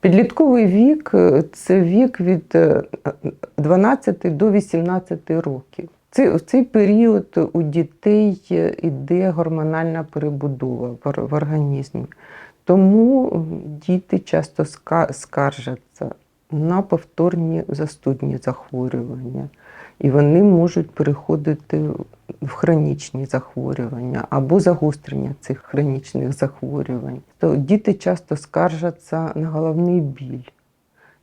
Підлітковий вік е, це вік від е, 12 до 18 років. В цей період у дітей йде гормональна перебудова в, організмі. Тому діти часто скаржаться на повторні застудні захворювання. І вони можуть переходити в хронічні захворювання або загострення цих хронічних захворювань. То діти часто скаржаться на головний біль,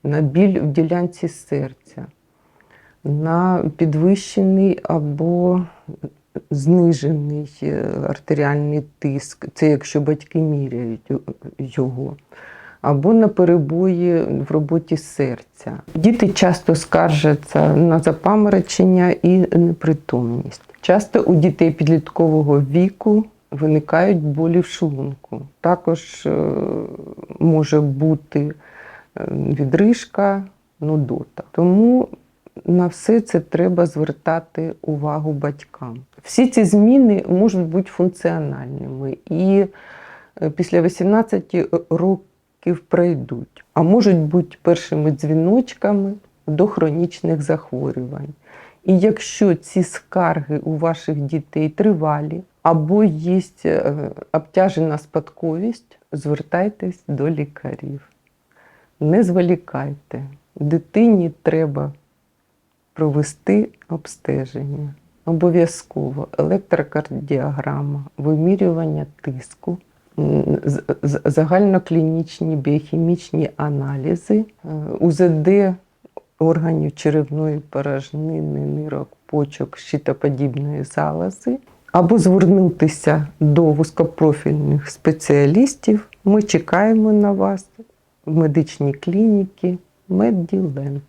на біль в ділянці серця, на підвищений або знижений е, артеріальний тиск, це якщо батьки міряють е, його, або на перебої в роботі серця. Діти часто скаржаться на запаморочення і непритомність. Часто у дітей підліткового віку виникають болі в шлунку. Також е, може бути е, відрижка, нудота. Тому на все це треба звертати увагу батькам. Всі ці зміни можуть бути функціональними і е, після 18 років пройдуть, а можуть бути першими дзвіночками до хронічних захворювань. І якщо ці скарги у ваших дітей тривалі або є е, обтяжена спадковість, звертайтесь до лікарів. Не зволікайте. Дитині треба провести обстеження. Обов'язково електрокардіограма, вимірювання тиску, загальноклінічні біохімічні аналізи, е, УЗД органів черевної порожнини, нирок, почок, щитоподібної залози, або звернутися до вузькопрофільних спеціалістів. Ми чекаємо на вас в медичній клініці Медділенд.